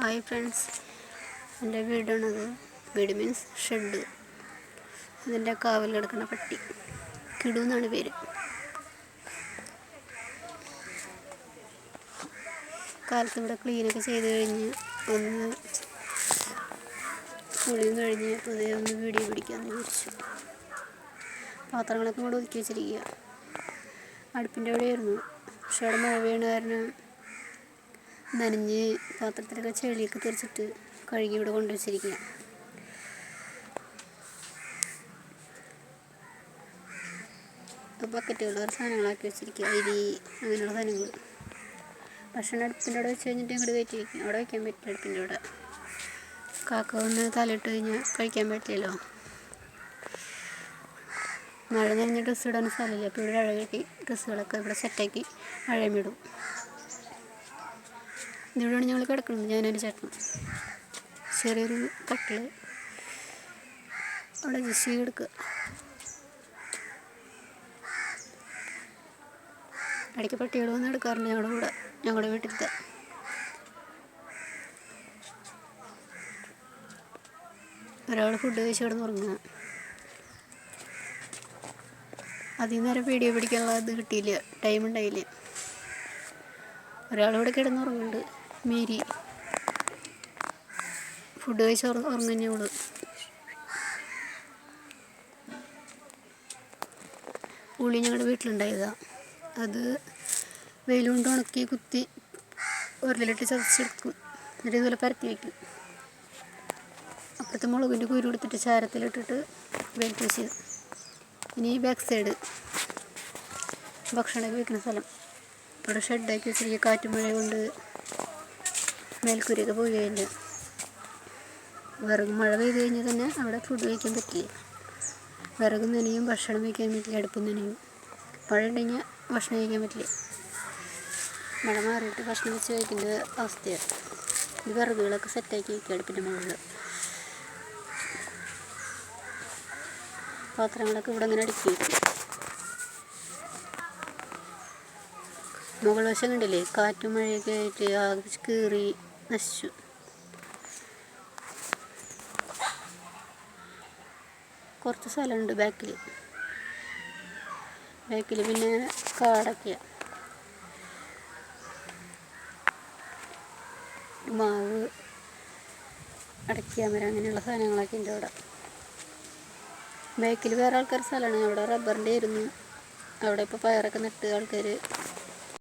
Hi friends എന്റെ വീടാണത് വീട് means shed അതിന്റെ കാവൽ കിടക്കുന്ന പട്ടി. കിടു എന്നാണ് പേര്. കാലത്ത് ഇവിടെ ക്ലീനൊക്കെ ചെയ്ത് കഴിഞ്ഞ് ഒന്ന് കുളിയും കഴിഞ്ഞ് പുതിയ ഒന്ന് വീഡിയോ പിടിക്കാമെന്ന് വിചാരിച്ചു. പാത്രങ്ങളൊക്കെ കൂടെ ഒതുക്കി വെച്ചിരിക്കുക അടുപ്പിന്റെ അവിടെയായിരുന്നു. പക്ഷെ അവിടെ മഴ വീണ കാരണം നനഞ്ഞ് പാത്രത്തിലൊക്കെ ചെളിയൊക്കെ തെറിച്ചിട്ട് കഴുകി ഇവിടെ കൊണ്ടുവച്ചിരിക്കുക. ബക്കറ്റുകൾ വേറെ സാധനങ്ങളാക്കി വെച്ചിരിക്കുക. അരി അങ്ങനെയുള്ള സാധനങ്ങൾ ഭക്ഷണം അടുപ്പിന്റെ അവിടെ വെച്ച് കഴിഞ്ഞിട്ട് ഇങ്ങോട്ട് വെയിറ്റ് വയ്ക്കും അവിടെ വയ്ക്കാൻ പറ്റില്ല അടുപ്പിന്റെ അവിടെ. കാക്ക വന്ന് തലയിട്ട് കഴിഞ്ഞാൽ കഴിക്കാൻ പറ്റില്ലല്ലോ. മഴ നനഞ്ഞ ഡ്രസ്സ് ഇടാൻ സ്ഥലമില്ല. അപ്പോൾ ഇവിടെ അഴകി ഡ്രസ്സുകളൊക്കെ ഇവിടെ സെറ്റാക്കി അഴമിടും. ഇതിവിടെയാണ് ഞങ്ങൾ കിടക്കുന്നത്. ഞാനൊരു ചേട്ടൻ ചെറിയൊരു കട്ടിൽ അവിടെ ജസ്റ്റ് കിടക്കുക ഇടയ്ക്ക് പട്ടികൾ വന്ന് എടുക്കാറുണ്ട് ഞങ്ങളുടെ കൂടെ ഞങ്ങളുടെ വീട്ടിലത്തെ. ഒരാൾ ഫുഡ് കഴിച്ച് കിടന്ന് ഉറങ്ങുക അധികം നേരം വീഡിയോ പിടിക്കാനുള്ള ഇത് കിട്ടിയില്ല ടൈം ഉണ്ടായില്ല. ഒരാളിവിടെ കിടന്നുറങ്ങുന്നുണ്ട്. മേരി ഫുഡ് കഴിച്ച് ഉറങ്ങുന്നവൾ ഉള്ളി. ഞങ്ങളുടെ വീട്ടിലുണ്ടായതാ. അത് വെയിലുകൊണ്ട് ഉണക്കി കുത്തി ഉരലിലിട്ട് ചതച്ചെടുക്കും. എന്നിട്ട് ഇതുപോലെ പരത്തി വയ്ക്കും അപ്പുറത്തെ മുളകിന്റെ കുരു എടുത്തിട്ട് ചാരത്തിലിട്ടിട്ട് വെയിറ്റ് വെച്ച് ഇനി ബാക്ക് സൈഡ് ഭക്ഷണമൊക്കെ വയ്ക്കുന്ന സ്ഥലം. ഇവിടെ ഷെഡാക്കി വെച്ചിരിക്കുക കാറ്റും മഴ കൊണ്ട് മേൽക്കൂരയൊക്കെ പോവുകയില്ല വിറക് മഴ പെയ്ത് കഴിഞ്ഞാൽ തന്നെ അവിടെ ഫുഡ് കഴിക്കാൻ പറ്റില്ല? വിറക് നനയും ഭക്ഷണം വയ്ക്കാൻ പറ്റില്ല അടുപ്പ് നനയും. മഴ ഉണ്ടെങ്കിൽ ഭക്ഷണം കഴിക്കാൻ പറ്റില്ല. മഴ മാറിയിട്ട് ഭക്ഷണം വെച്ച് കഴിക്കേണ്ട അവസ്ഥയാണ്. ഈ വിറകുകളൊക്കെ സെറ്റാക്കി വയ്ക്കുക അടുപ്പിന്റെ മുകളിൽ പാത്രങ്ങളൊക്കെ ഇവിടെ അങ്ങനെ അടുക്കി വയ്ക്കും മുകൾ വശം കണ്ടില്ലേ? കാറ്റും മഴയൊക്കെ ആയിട്ട് ആകെ കീറി നശിച്ചു കുറച്ച് സ്ഥലമുണ്ട് ബാക്കിൽ ബാക്കിൽ പിന്നെ കാടൊക്കെയ. മാവ് അടയ്ക്കാമര അങ്ങനെയുള്ള സാധനങ്ങളൊക്കെ ഉണ്ട് അവിടെ. ബാക്കിൽ വേറെ ആൾക്കാർ സ്ഥലമാണ്. അവിടെ റബ്ബറിന്റെ ആയിരുന്നു അവിടെ ഇപ്പോൾ പയറൊക്കെ നട്ട് ആൾക്കാർ